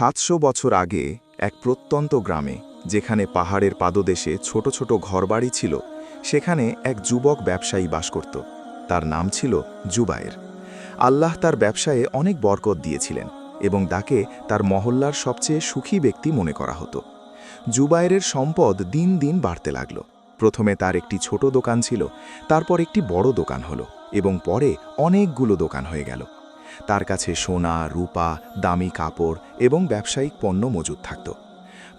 সাতশো বছর আগে এক প্রত্যন্ত গ্রামে, যেখানে পাহাড়ের পাদদেশে ছোট ছোট ঘরবাড়ি ছিল, সেখানে এক যুবক ব্যবসায়ী বাস করত। তার নাম ছিল জুবায়ের। আল্লাহ তার ব্যবসায়ে অনেক বরকত দিয়েছিলেন এবং তাকে তার মহল্লার সবচেয়ে সুখী ব্যক্তি মনে করা হতো। জুবায়েরের সম্পদ দিন দিন বাড়তে লাগল। প্রথমে তার একটি ছোট দোকান ছিল, তারপর একটি বড় দোকান হলো এবং পরে অনেকগুলো দোকান হয়ে গেল। তার কাছে সোনা, রূপা, দামি কাপড় এবং ব্যবসায়িক পণ্য মজুদ থাকত।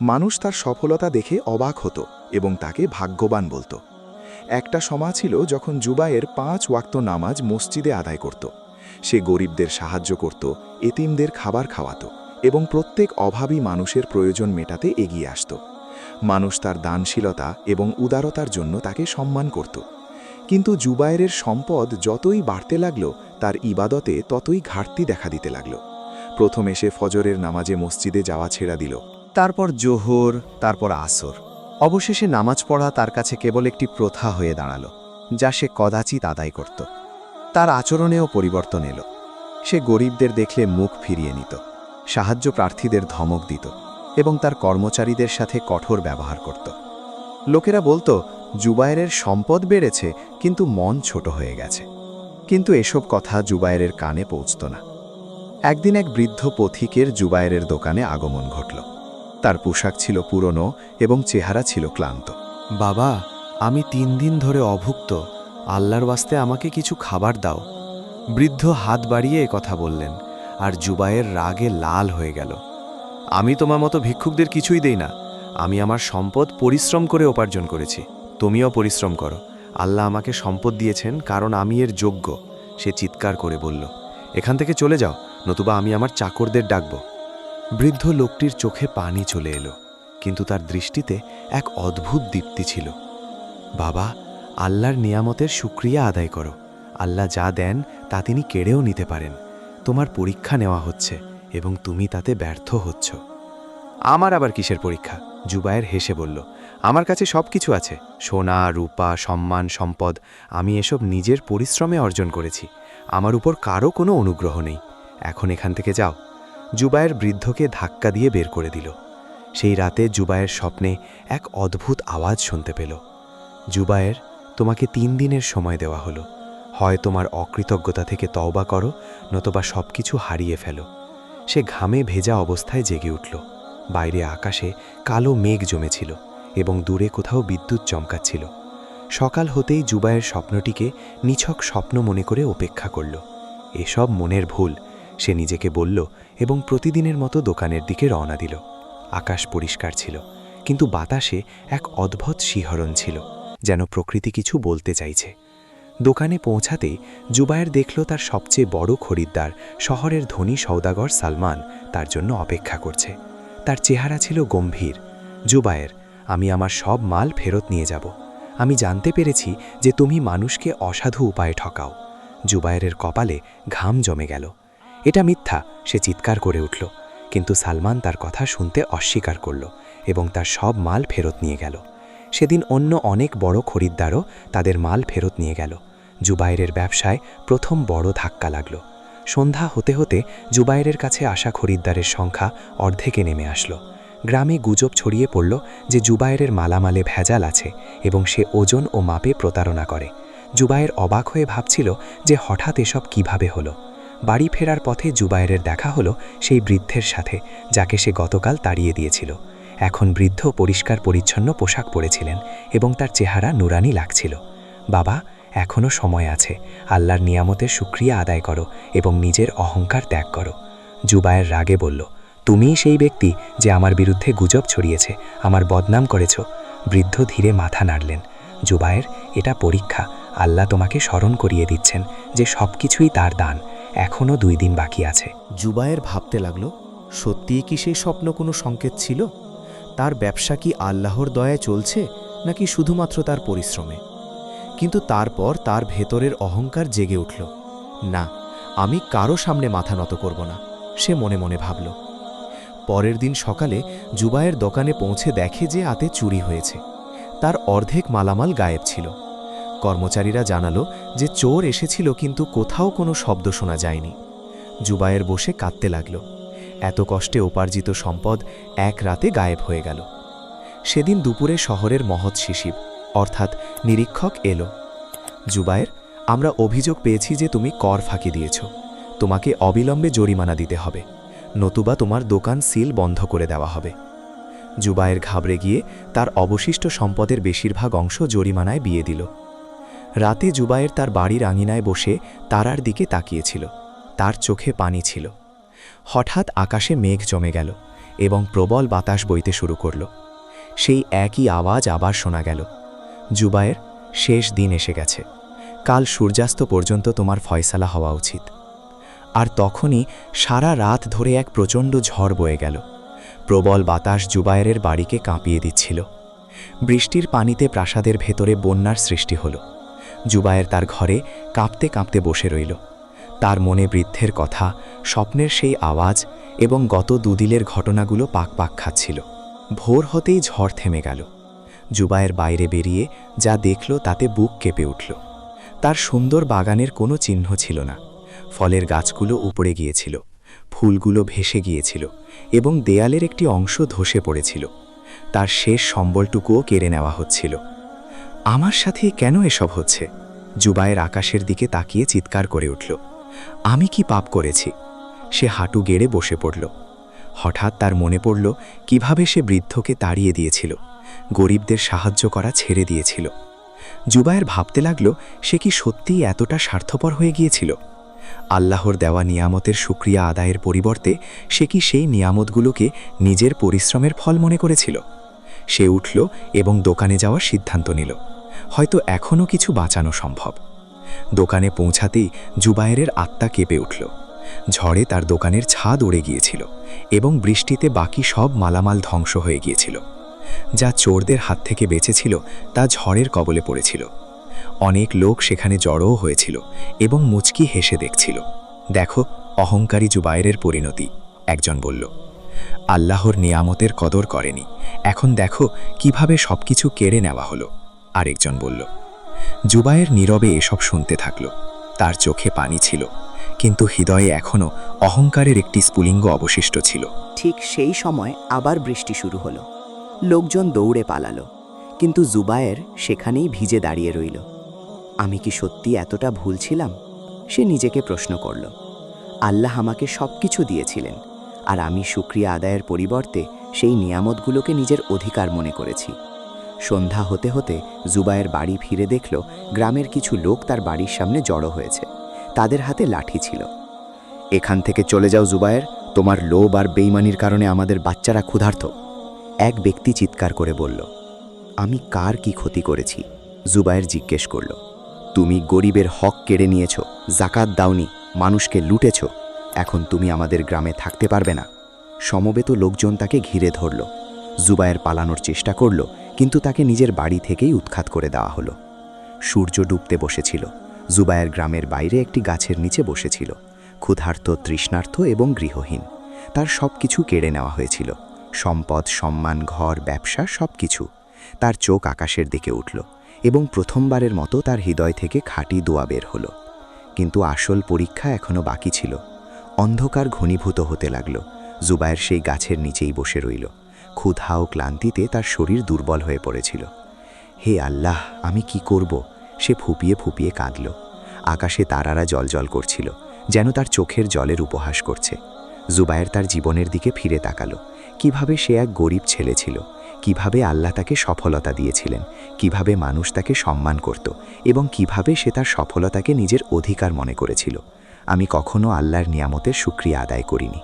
মানুষ তার সফলতা দেখে অবাক হতো এবং তাকে ভাগ্যবান বলতো। একটা সময় ছিল যখন জুবাইয়ের পাঁচ ওয়াক্ত নামাজ মসজিদে আদায় করত। সে গরিবদের সাহায্য করত, এতিমদের খাবার খাওয়াতো এবং প্রত্যেক অভাবী মানুষের প্রয়োজন মেটাতে এগিয়ে আসত। মানুষ তার দানশীলতা এবং উদারতার জন্য তাকে সম্মান করত। কিন্তু জুবায়েরের সম্পদ যতই বাড়তে লাগল, তার ইবাদতে ততই ঘাটতি দেখা দিতে লাগল। প্রথমে সে ফজরের নামাজে মসজিদে যাওয়া ছেড়া দিল। তারপর জোহর, তারপর আসর। অবশেষে নামাজ পড়া তার কাছে কেবল একটি প্রথা হয়ে দাঁড়াল, যা সে কদাচিৎ আদায় করত। তার আচরণেও পরিবর্তন এলো। সে গরিবদের দেখলে মুখ ফিরিয়ে নিত, সাহায্য প্রার্থীদের ধমক দিত এবং তার কর্মচারীদের সাথে কঠোর ব্যবহার করত। লোকেরা বলতো জুবায়েরের সম্পদ বেড়েছে, কিন্তু মন ছোট হয়ে গেছে। কিন্তু এসব কথা জুবায়েরের কানে পৌঁছত না। একদিন এক বৃদ্ধ পথিকের জুবায়েরের দোকানে আগমন ঘটল। তার পোশাক ছিল পুরনো এবং চেহারা ছিল ক্লান্ত। বাবা, আমি তিন দিন ধরে অভুক্ত। আল্লাহর ওয়াস্তে আমাকে কিছু খাবার দাও। বৃদ্ধ হাত বাড়িয়ে এ কথা বললেন, আর জুবায়ের রাগে লাল হয়ে গেল। আমি তোমার মতো ভিক্ষুকদের কিছুই দেই না। আমি আমার সম্পদ পরিশ্রম করে উপার্জন করেছি। তুমিও পরিশ্রম করো। আল্লাহ আমাকে সম্পদ দিয়েছেন কারণ আমি এর যোগ্য। সে চিৎকার করে বলল, এখান থেকে চলে যাও, নতুবা আমি আমার চাকরদের ডাকব। বৃদ্ধ লোকটির চোখে পানি চলে এলো, কিন্তু তার দৃষ্টিতে এক অদ্ভুত দীপ্তি ছিল। বাবা, আল্লাহর নিয়ামতের সুক্রিয়া আদায় করো। আল্লাহ যা দেন, তা তিনি কেড়েও নিতে পারেন। তোমার পরীক্ষা নেওয়া হচ্ছে এবং তুমি তাতে ব্যর্থ হচ্ছ। আমার আবার কিসের পরীক্ষা? জুবায়ের হেসে বলল আমার কাছে সব কিছু আছে। সোনা, রূপা, সম্মান, সম্পদ। আমি এসব নিজের পরিশ্রমে অর্জন করেছি। আমার উপর কারও কোনো অনুগ্রহ নেই। এখন এখান থেকে যাও। জুবায়ের বৃদ্ধকে ধাক্কা দিয়ে বের করে দিল। সেই রাতে জুবায়ের স্বপ্নে এক অদ্ভুত আওয়াজ শুনতে পেল। জুবায়ের, তোমাকে তিন দিনের সময় দেওয়া হলো। হয় তোমার অকৃতজ্ঞতা থেকে তওবা করো, নতবা সব কিছু হারিয়ে ফেলো। সে ঘামে ভেজা অবস্থায় জেগে উঠল। বাইরে আকাশে কালো মেঘ জমেছিল। এবং দূরে কোথাও বিদ্যুৎ চমকাচ্ছিল। সকাল হতেই জুবায়ের স্বপ্নটিকে নিছক স্বপ্ন মনে করে উপেক্ষা করল। এসব মনের ভুল, সে নিজেকে বলল এবং প্রতিদিনের মতো দোকানের দিকে রওনা দিল। আকাশ পরিষ্কার ছিল, কিন্তু বাতাসে এক অদ্ভুত শিহরণ ছিল, যেন প্রকৃতি কিছু বলতে চাইছে। দোকানে পৌঁছাতেই জুবায়ের দেখল তার সবচেয়ে বড় খরিদ্দার, শহরের ধনী সৌদাগর সালমান, তার জন্য অপেক্ষা করছে। তার চেহারা ছিল গম্ভীর। জুবায়ের আমি আমার সব মাল ফেরত নিয়ে যাব। আমি জানতে পেরেছি যে তুমি মানুষকে অসাধু উপায়ে ঠকাও। জুবায়েরের কপালে ঘাম জমে গেল। এটা মিথ্যা, সে চিৎকার করে উঠল। কিন্তু সালমান তার কথা শুনতে অস্বীকার করল এবং তার সব মাল ফেরত নিয়ে গেল। সেদিন অন্য অনেক বড় খরিদ্দারও তাদের মাল ফেরত নিয়ে গেল। জুবাইরের ব্যবসায় প্রথম বড় ধাক্কা লাগল। সন্ধ্যা হতে হতে জুবাইরের কাছে আসা খরিদ্দারের সংখ্যা অর্ধেকে নেমে আসলো। গ্রামে গুজব ছড়িয়ে পড়ল যে জুবাইরের মালামালে ভেজাল আছে এবং সে ওজন ও মাপে প্রতারণা করে। জুবায়ের অবাক হয়ে ভাবছিল যে হঠাৎ এসব কীভাবে হলো। বাড়ি ফেরার পথে জুবাইরের দেখা হলো সেই বৃদ্ধের সাথে, যাকে সে গতকাল তাড়িয়ে দিয়েছিল। এখন বৃদ্ধ পরিষ্কার পরিচ্ছন্ন পোশাক পরেছিলেন এবং তার চেহারা নুরানি লাগছিল। বাবা এখনও সময় আছে। আল্লাহর নিয়ামতের সুক্রিয়া আদায় করো এবং নিজের অহংকার ত্যাগ করো। জুবায়ের রাগে বলল তুমিই সেই ব্যক্তি যে আমার বিরুদ্ধে গুজব ছড়িয়েছে, আমার বদনাম করেছ। বৃদ্ধ ধীরে মাথা নাড়লেন। জুবায়ের, এটা পরীক্ষা। আল্লাহ তোমাকে স্মরণ করিয়ে দিচ্ছেন যে সব কিছুই তার দান। এখনও দুই দিন বাকি আছে। জুবায়ের ভাবতে লাগল সত্যিই কি সেই স্বপ্ন কোনো সংকেত ছিল? তার ব্যবসা কি আল্লাহর দয়ায় চলছে, নাকি শুধুমাত্র তার পরিশ্রমে? কিন্তু তারপর তার ভেতরের অহংকার জেগে উঠল। না, আমি কারও সামনে মাথা নত করব না, সে মনে মনে ভাবল। পরের দিন সকালে জুবায়ের দোকানে পৌঁছে দেখে যে আতে চুরি হয়েছে। তার অর্ধেক মালামাল গায়েব ছিল। কর্মচারীরা জানালো যে চোর এসেছিল কিন্তু কোথাও কোনো শব্দ শোনা যায়নি। জুবায়ের বসে কাঁদতে লাগল। এত কষ্টে উপার্জিত সম্পদ এক রাতে গায়েব হয়ে গেল। সেদিন দুপুরে শহরের মহৎ শিশিব অর্থাৎ নিরীক্ষক এলো। জুবায়ের আমরা অভিযোগ পেয়েছি যে তুমি কর ফাঁকি দিয়েছ। তোমাকে অবিলম্বে জরিমানা দিতে হবে। নতুবা তোমার দোকান সিল বন্ধ করে দেওয়া হবে। জুবায়ের ঘাবড়ে গিয়ে তার অবশিষ্ট সম্পদের বেশিরভাগ অংশ জরিমানায় বিয়ে দিল। রাতে জুবায়ের তার বাড়ির আঙিনায় বসে তারার দিকে তাকিয়েছিল। তার চোখে পানি ছিল। হঠাৎ আকাশে মেঘ জমে গেল এবং প্রবল বাতাস বইতে শুরু করল। সেই একই আওয়াজ আবার শোনা গেল। জুবায়ের শেষ দিন এসে গেছে। কাল সূর্যাস্ত পর্যন্ত তোমার ফয়সালা হওয়া উচিত। আর তখনই সারা রাত ধরে এক প্রচণ্ড ঝড় বয়ে গেল। প্রবল বাতাস জুবায়েরের বাড়িকে কাঁপিয়ে দিচ্ছিল। বৃষ্টির পানিতে প্রাসাদের ভেতরে বন্যার সৃষ্টি হল। জুবায়ের তার ঘরে কাঁপতে কাঁপতে বসে রইল। তার মনে বৃদ্ধের কথা, স্বপ্নের সেই আওয়াজ এবং গত দুদিলের ঘটনাগুলো পাক পাক খাচ্ছিল। ভোর হতেই ঝড় থেমে গেল। জুবায়ের বাইরে বেরিয়ে যা দেখল তাতে বুক কেঁপে উঠল। তার সুন্দর বাগানের কোনো চিহ্ন ছিল না। ফলের গাছগুলো উপড়ে গিয়েছিল, ফুলগুলো ভেসে গিয়েছিল এবং দেয়ালের একটি অংশ ধসে পড়েছিল। তার শেষ সম্বলটুকুও কেড়ে নেওয়া হচ্ছিল। আমার সাথে কেন এসব হচ্ছে? জুবায়ের আকাশের দিকে তাকিয়ে চিৎকার করে উঠল। আমি কি পাপ করেছি? সে হাঁটু গেড়ে বসে পড়ল। হঠাৎ তার মনে পড়ল কীভাবে সে বৃদ্ধকে তাড়িয়ে দিয়েছিল, গরিবদের সাহায্য করা ছেড়ে দিয়েছিল। জুবায়ের ভাবতে লাগল সে কি সত্যিই এতটা স্বার্থপর হয়ে গিয়েছিল। আল্লাহর দেওয়া নিয়ামতের সুক্রিয়া আদায়ের পরিবর্তে সে কি সেই নিয়ামতগুলোকে নিজের পরিশ্রমের ফল মনে করেছিল? সে উঠল এবং দোকানে যাওয়ার সিদ্ধান্ত নিল। হয়তো এখনও কিছু বাঁচানো সম্ভব। দোকানে পৌঁছাতেই জুবায়েরের আত্মা কেঁপে উঠল। ঝড়ে তার দোকানের ছাদ উড়ে গিয়েছিল এবং বৃষ্টিতে বাকি সব মালামাল ধ্বংস হয়ে গিয়েছিল। যা চোরদের হাত থেকে বেঁচেছিল তা ঝড়ের কবলে পড়েছিল। অনেক লোক সেখানে জড়ও হয়েছিল এবং মুচকি হেসে দেখছিল। দেখো, অহংকারী জুবায়েরের পরিণতি, একজন বলল। আল্লাহর নিয়ামতের কদর করেনি। এখন দেখো, কীভাবে সবকিছু কেড়ে নেওয়া হলো। আরেকজন বলল। জুবায়ের নীরবে এসব শুনতে থাকল। তার চোখে পানি ছিল, কিন্তু হৃদয়ে এখনও অহংকারের একটি স্ফুলিঙ্গ অবশিষ্ট ছিল। ঠিক সেই সময় আবার বৃষ্টি শুরু হলো। লোকজন দৌড়ে পালালো। কিন্তু জুবায়ের সেখানেই ভিজে দাঁড়িয়ে রইল। আমি কি সত্যি এতটা ভুল ছিলাম? সে নিজেকে প্রশ্ন করল। আল্লাহ আমাকে সব কিছু দিয়েছিলেন, আর আমি শুক্রিয়া আদায়ের পরিবর্তে সেই নিয়ামতগুলোকে নিজের অধিকার মনে করেছি। সন্ধ্যা হতে হতে জুবায়ের বাড়ি ফিরে দেখল, গ্রামের কিছু লোক তার বাড়ির সামনে জড়ো হয়েছে। তাদের হাতে লাঠি ছিল। এখান থেকে চলে যাও জুবায়ের, তোমার লোভ আর বেইমানির কারণে আমাদের বাচ্চারা ক্ষুধার্ত। এক ব্যক্তি চিৎকার করে বলল। আমি কার কি ক্ষতি করেছি? জুবায়ের জিজ্ঞেস করল। তুমি গরিবের হক কেড়ে নিয়েছ, জাকাত দাওনি, মানুষকে লুটেছ। এখন তুমি আমাদের গ্রামে থাকতে পারবে না। সমবেত লোকজন তাকে ঘিরে ধরল। জুবায়ের পালানোর চেষ্টা করল, কিন্তু তাকে নিজের বাড়ি থেকেই উৎখাত করে দেওয়া হলো। সূর্য ডুবতে বসেছিল। জুবায়ের গ্রামের বাইরে একটি গাছের নিচে বসেছিল। ক্ষুধার্ত তৃষ্ণার্থ এবং গৃহহীন। তার সব কিছু কেড়ে নেওয়া হয়েছিল। সম্পদ, সম্মান, ঘর, ব্যবসা সব কিছু তার চোখ আকাশের দিকে উঠল এবং প্রথমবারের মতো তার হৃদয় থেকে খাঁটি দোয়া বের হলো। কিন্তু আসল পরীক্ষা এখনও বাকি ছিল। অন্ধকার ঘনীভূত হতে লাগল। জুবায়ের সেই গাছের নিচেই বসে রইল। ক্ষুধা ও ক্লান্তিতে তার শরীর দুর্বল হয়ে পড়েছিল। হে আল্লাহ, আমি কি করব? সে ফুপিয়ে ফুপিয়ে কাঁদল। আকাশে তারারা জলজল করছিল, যেন তার চোখের জলের উপহাস করছে। জুবায়ের তার জীবনের দিকে ফিরে তাকালো। কীভাবে সে এক গরিব ছেলে ছিল কীভাবে আল্লাহ তাকে সফলতা দিয়েছিলেন, কীভাবে মানুষ তাকে সম্মান করত এবং কীভাবে সে তার সফলতাকে নিজের অধিকার মনে করেছিল। আমি কখনো আল্লাহর নিয়ামতের সুক্রিয়া আদায় করিনি।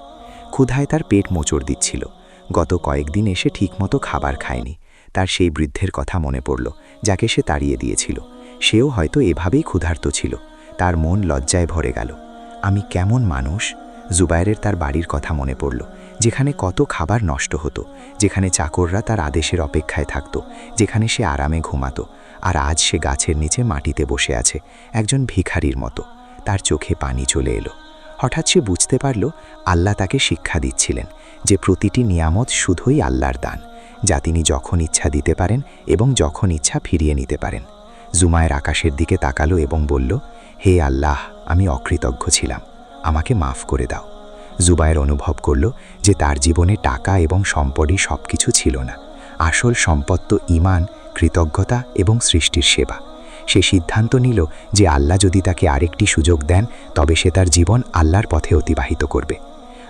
ক্ষুধায় তার পেট মোচড় দিচ্ছিল। গত কয়েকদিন এসে ঠিকমতো খাবার খায়নি। তার সেই বৃদ্ধের কথা মনে পড়ল, যাকে সে তাড়িয়ে দিয়েছিল। সেও হয়তো এভাবেই ক্ষুধার্ত ছিল। তার মন লজ্জায় ভরে গেল। আমি কেমন মানুষ? জুবায়েরের তার বাড়ির কথা মনে পড়ল। যেখানে কত খাবার নষ্ট হতো, যেখানে চাকররা তার আদেশের অপেক্ষায় থাকত, যেখানে সে আরামে ঘুমাতো, আর আজ সে গাছের নিচে মাটিতে বসে আছে, একজন ভিখারির মতো। তার চোখে পানি চলে এলো। হঠাৎ সে বুঝতে পারল, আল্লাহ তাকে শিক্ষা দিচ্ছিলেন যে প্রতিটি নিয়ামত শুধুই আল্লাহর দান, যা তিনি যখন ইচ্ছা দিতে পারেন এবং যখন ইচ্ছা ফিরিয়ে নিতে পারেন। জুমায়ের আকাশের দিকে তাকালো এবং বলল, হে আল্লাহ, আমি অকৃতজ্ঞ ছিলাম। আমাকে মাফ করে দাও। জুবায়ের অনুভব করল যে তার জীবনে টাকা এবং সম্পদই সব কিছু ছিল না। আসল সম্পদ তো ইমান কৃতজ্ঞতা এবং সৃষ্টির সেবা। সে সিদ্ধান্ত নিল যে আল্লাহ যদি তাকে আরেকটি সুযোগ দেন, তবে সে তার জীবন আল্লাহর পথে অতিবাহিত করবে।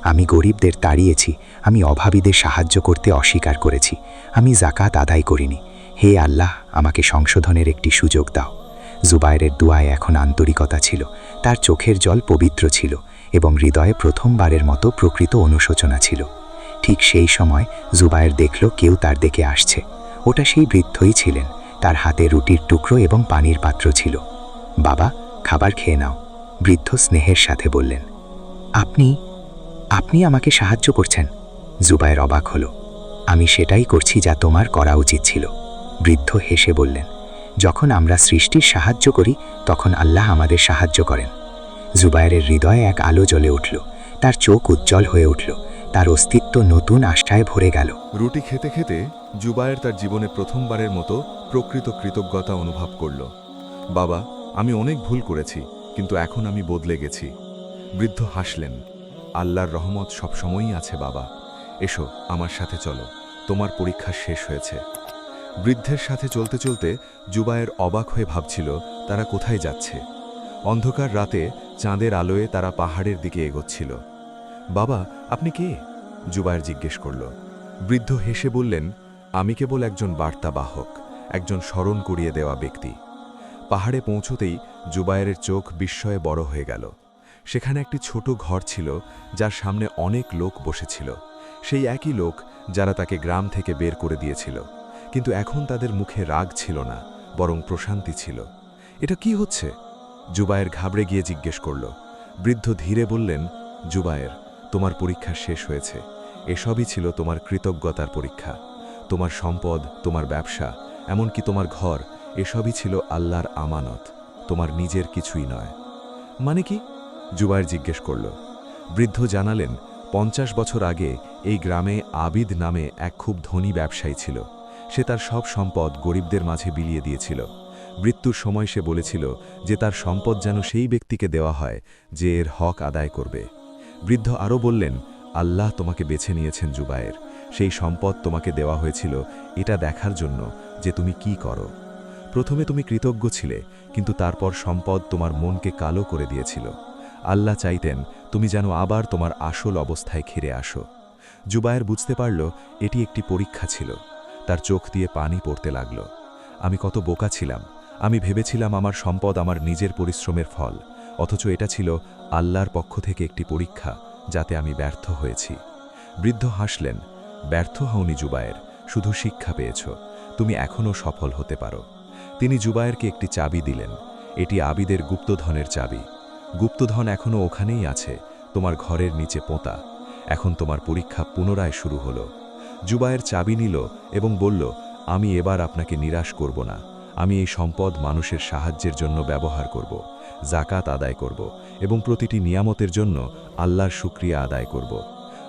আমি গরিবদের তাড়িয়েছি, আমি অভাবীদের সাহায্য করতে অস্বীকার করেছি, আমি জাকাত আদায় করিনি। হে আল্লাহ, আমাকে সংশোধনের একটি সুযোগ দাও। জুবায়ের দুয়ায় এখন আন্তরিকতা ছিল, তার চোখের জল পবিত্র ছিল। এবং হৃদয়ে প্রথমবারের মতো প্রকৃত অনুশোচনা ছিল। ঠিক সেই সময় জুবায়ের দেখল কেউ তার দিকে আসছে। ওটা সেই বৃদ্ধই ছিলেন। তার হাতে রুটির টুকরো এবং পানির পাত্র ছিল। বাবা, খাবার খেয়ে নাও। বৃদ্ধ স্নেহের সাথে বললেন। আপনি আপনি আমাকে সাহায্য করছেন? জুবায়ের অবাক হলো। আমি সেটাই করছি যা তোমার করা উচিত ছিল। বৃদ্ধ হেসে বললেন। যখন আমরা সৃষ্টির সাহায্য করি, তখন আল্লাহ আমাদের সাহায্য করেন। জুবায়ের হৃদয়ে এক আলো জ্বলে উঠল। তার চোখ উজ্জ্বল হয়ে উঠল। তার অস্তিত্ব নতুন আশায় ভরে গেল। রুটি খেতে খেতে জুবায়ের তার জীবনে প্রথমবারের মতো প্রকৃত কৃতজ্ঞতা অনুভব করল। বাবা, আমি অনেক ভুল করেছি, কিন্তু এখন আমি বদলে গেছি। বৃদ্ধ হাসলেন, আল্লাহর রহমত সবসময়ই আছে, বাবা। এসো, আমার সাথে চলো। তোমার পরীক্ষা শেষ হয়েছে। বৃদ্ধের সাথে চলতে চলতে জুবায়ের অবাক হয়ে ভাবছিল, তারা কোথায় যাচ্ছে? অন্ধকার রাতে চাঁদের আলোয় তারা পাহাড়ের দিকে এগোচ্ছিল। বাবা, আপনি কে? জুবায়ের জিজ্ঞেস করল। বৃদ্ধ হেসে বললেন, আমি কেবল একজন বার্তাবাহক, একজন স্মরণ করিয়ে দেওয়া ব্যক্তি। পাহাড়ে পৌঁছতেই জুবায়ের চোখ বিস্ময়ে বড় হয়ে গেল। সেখানে একটি ছোট ঘর ছিল, যার সামনে অনেক লোক বসেছিল। সেই একই লোক যারা তাকে গ্রাম থেকে বের করে দিয়েছিল। কিন্তু এখন তাদের মুখে রাগ ছিল না, বরং প্রশান্তি ছিল। এটা কি হচ্ছে? জুবায়ের ঘাবড়ে গিয়ে জিজ্ঞেস করল, বৃদ্ধ ধীরে বললেন, জুবায়ের, তোমার পরীক্ষা শেষ হয়েছে। এসবই ছিল তোমার কৃতজ্ঞতার পরীক্ষা। তোমার সম্পদ, তোমার ব্যবসা, এমনকি তোমার ঘর, এসবই ছিল আল্লাহর আমানত। তোমার নিজের কিছুই নয়। মানে কি? জুবায়ের জিজ্ঞেস করল। বৃদ্ধ জানালেন, পঞ্চাশ বছর আগে এই গ্রামে আবিদ নামে এক খুব ধনী ব্যবসায়ী ছিল। সে তার সব সম্পদ গরিবদের মাঝে বিলিয়ে দিয়েছিল। মৃত্যুর সময় সে বলেছিল যে তার সম্পদ যেন সেই ব্যক্তিকে দেওয়া হয় যে এর হক আদায় করবে। বৃদ্ধ আরও বললেন, আল্লাহ তোমাকে বেছে নিয়েছেন জুবায়ের। সেই সম্পদ তোমাকে দেওয়া হয়েছিল এটা দেখার জন্য যে তুমি কি করো। প্রথমে তুমি কৃতজ্ঞ ছিলে, কিন্তু তারপর সম্পদ তোমার মনকে কালো করে দিয়েছিল। আল্লাহ চাইতেন তুমি যেন আবার তোমার আসল অবস্থায় ঘিরে আসো। জুবায়ের বুঝতে পারল এটি একটি পরীক্ষা ছিল। তার চোখ দিয়ে পানি পড়তে লাগল। আমি কত বোকা ছিলাম। আমি ভেবেছিলাম আমার সম্পদ আমার নিজের পরিশ্রমের ফল, অথচ এটা ছিল আল্লাহর পক্ষ থেকে একটি পরীক্ষা যাতে আমি ব্যর্থ হয়েছি। বৃদ্ধ হাসলেন, ব্যর্থ হওনি জুবায়ের, শুধু শিক্ষা পেয়েছ, তুমি এখনও সফল হতে পারো। তিনি জুবায়েরকে একটি চাবি দিলেন, এটি আবিদের গুপ্তধনের চাবি। গুপ্তধন এখনও ওখানেই আছে, তোমার ঘরের নিচে পোঁতা। এখন তোমার পরীক্ষা পুনরায় শুরু হলো। জুবায়ের চাবি নিল এবং বলল, আমি এবার আপনাকে নিরাশ করব না। আমি এই সম্পদ মানুষের সাহায্যের জন্য ব্যবহার করব জাকাত আদায় করব এবং প্রতিটি নিয়ামতের জন্য আল্লাহর শুক্রিয়া আদায় করব।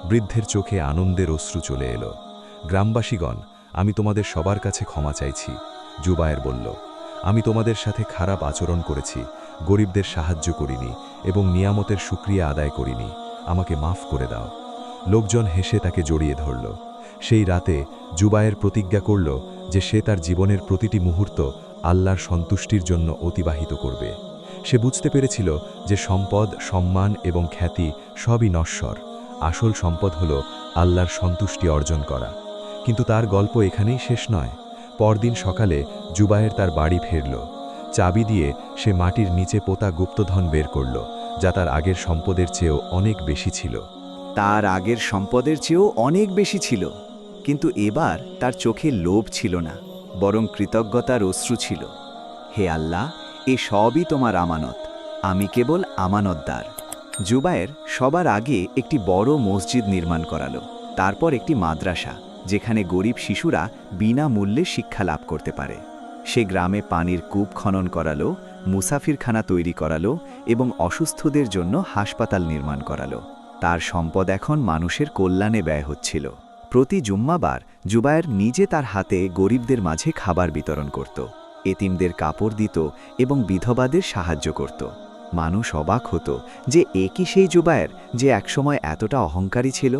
বৃদ্ধের চোখে আনন্দের অশ্রু চলে এলো। গ্রামবাসীগণ, আমি তোমাদের সবার কাছে ক্ষমা চাইছি, জুবায়ের বলল। আমি তোমাদের সাথে খারাপ আচরণ করেছি, গরিবদের সাহায্য করিনি এবং নিয়ামতের শুক্রিয়া আদায় করিনি, আমাকে মাফ করে দাও। লোকজন হেসে তাকে জড়িয়ে ধরল। সেই রাতে জুবায়ের প্রতিজ্ঞা করল যে সে তার জীবনের প্রতিটি মুহূর্ত আল্লাহর সন্তুষ্টির জন্য অতিবাহিত করবে। সে বুঝতে পেরেছিল যে সম্পদ, সম্মান এবং খ্যাতি সবই নশ্বর। আসল সম্পদ হল আল্লাহর সন্তুষ্টি অর্জন করা। কিন্তু তার গল্প এখানেই শেষ নয়। পরদিন সকালে জুবায়ের তার বাড়ি ফিরল। চাবি দিয়ে সে মাটির নিচে পোতা গুপ্তধন বের করল, যা তার আগের সম্পদের চেয়েও অনেক বেশি ছিল। তার আগের সম্পদের চেয়েও অনেক বেশি ছিল। কিন্তু এবার তার চোখে লোভ ছিল না, বরং কৃতজ্ঞতার অশ্রু ছিল। হে আল্লাহ, এ সবই তোমার আমানত, আমি কেবল আমানতদার। জুবায়ের সবার আগে একটি বড় মসজিদ নির্মাণ করালো, তারপর একটি মাদ্রাসা, যেখানে গরিব শিশুরা বিনামূল্যে শিক্ষা লাভ করতে পারে। সে গ্রামে পানির কূপ খনন করালো, মুসাফিরখানা তৈরি করালো এবং অসুস্থদের জন্য হাসপাতাল নির্মাণ করালো। তার সম্পদ এখন মানুষের কল্যাণে ব্যয় হচ্ছিল। প্রতি জুম্মাবার জুবায়ের নিজে তার হাতে গরিবদের মাঝে খাবার বিতরণ করত, এতিমদের কাপড় দিত এবং বিধবাদের সাহায্য করত। মানুষ অবাক হতো যে এ কি সেই জুবায়ের যে একসময় এতটা অহংকারী ছিল।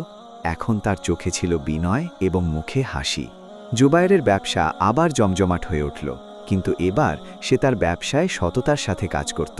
এখন তার চোখে ছিল বিনয় এবং মুখে হাসি। জুবায়েরের ব্যবসা আবার জমজমাট হয়ে উঠল, কিন্তু এবার সে তার ব্যবসায় সততার সাথে কাজ করত,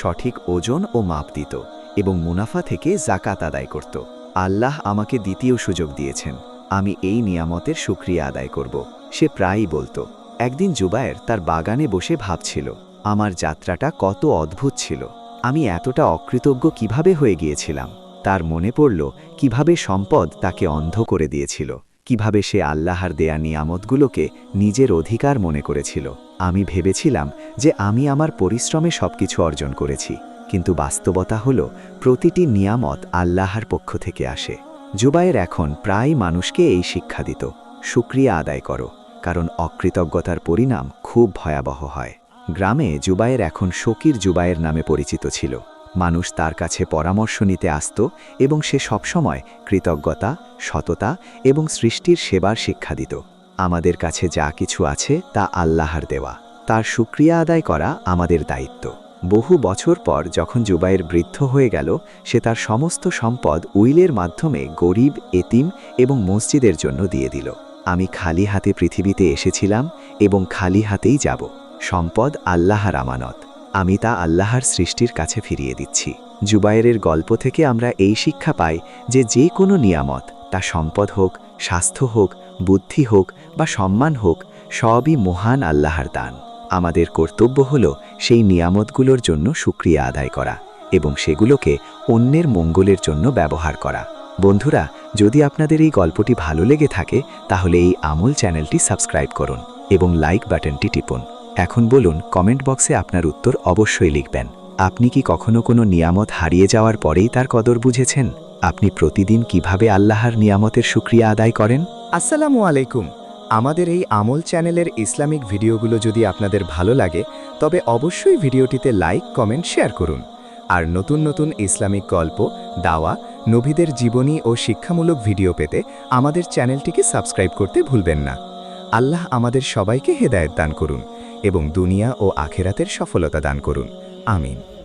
সঠিক ওজন ও মাপ দিত এবং মুনাফা থেকে জাকাত আদায় করত। আল্লাহ আমাকে দ্বিতীয় সুযোগ দিয়েছেন। আমি এই নিয়ামতের সুক্রিয়া আদায় করব। সে প্রায়ই বলতো, একদিন জুবায়ের তার বাগানে বসে ভাবছিল, আমার যাত্রাটা কত অদ্ভুত ছিল। আমি এতটা অকৃতজ্ঞ কীভাবে হয়ে গিয়েছিলাম? তার মনে পড়ল, কীভাবে সম্পদ তাকে অন্ধ করে দিয়েছিল, কীভাবে সে আল্লাহর দেয়া নিয়ামতগুলোকে নিজের অধিকার মনে করেছিল। আমি ভেবেছিলাম যে আমি আমার পরিশ্রমে সবকিছু অর্জন করেছি। কিন্তু বাস্তবতা হল, প্রতিটি নিয়ামত আল্লাহর পক্ষ থেকে আসে। জুবায়ের এখন প্রায় মানুষকে এই শিক্ষা দিত সুক্রিয়া আদায় করো, কারণ অকৃতজ্ঞতার পরিণাম খুব ভয়াবহ হয়। গ্রামে জুবায়ের এখন শকির জুবাইয়ের নামে পরিচিত ছিল। মানুষ তার কাছে পরামর্শ নিতে আসত এবং সে সবসময় কৃতজ্ঞতা, সততা এবং সৃষ্টির সেবার শিক্ষা দিত। আমাদের কাছে যা কিছু আছে তা আল্লাহর দেওয়া। তার সুক্রিয়া আদায় করা আমাদের দায়িত্ব। বহু বছর পর যখন জুবাইর বৃদ্ধ হয়ে গেল, সে তার সমস্ত সম্পদ উইলের মাধ্যমে গরিব, এতিম এবং মসজিদের জন্য দিয়ে দিল। আমি খালি হাতে পৃথিবীতে এসেছিলাম এবং খালি হাতেই যাব। সম্পদ আল্লাহর আমানত। আমি তা আল্লাহর সৃষ্টির কাছে ফিরিয়ে দিচ্ছি। জুবায়েরের গল্প থেকে আমরা এই শিক্ষা পাই যে যে কোনো নিয়ামত, তা সম্পদ হোক, স্বাস্থ্য হোক, বুদ্ধি হোক বা সম্মান হোক, সবই মহান আল্লাহর দান। আমাদের কর্তব্য হল সেই নিয়ামতগুলোর জন্য সুক্রিয়া আদায় করা এবং সেগুলোকে অন্যের মঙ্গলের জন্য ব্যবহার করা। বন্ধুরা, যদি আপনাদের এই গল্পটি ভালো লেগে থাকে, তাহলে এই আমল চ্যানেলটি সাবস্ক্রাইব করুন এবং লাইক বাটনটি টিপুন। এখন বলুন, কমেন্ট বক্সে আপনার উত্তর অবশ্যই লিখবেন। আপনি কি কখনো কোনো নিয়ামত হারিয়ে যাওয়ার পরেই তার কদর বুঝেছেন? আপনি প্রতিদিন কীভাবে আল্লাহর নিয়ামতের সুক্রিয়া আদায় করেন? আসসালামু আলাইকুম। আমাদের এই আমল চ্যানেলের ইসলামিক ভিডিওগুলো যদি আপনাদের ভালো লাগে, তবে অবশ্যই ভিডিওটিতে লাইক, কমেন্ট, শেয়ার করুন। আর নতুন নতুন ইসলামিক গল্প, দাওয়া, নবীদের জীবনী ও শিক্ষামূলক ভিডিও পেতে আমাদের চ্যানেলটিকে সাবস্ক্রাইব করতে ভুলবেন না। আল্লাহ আমাদের সবাইকে হেদায়েত দান করুন এবং দুনিয়া ও আখেরাতের সফলতা দান করুন। আমিন।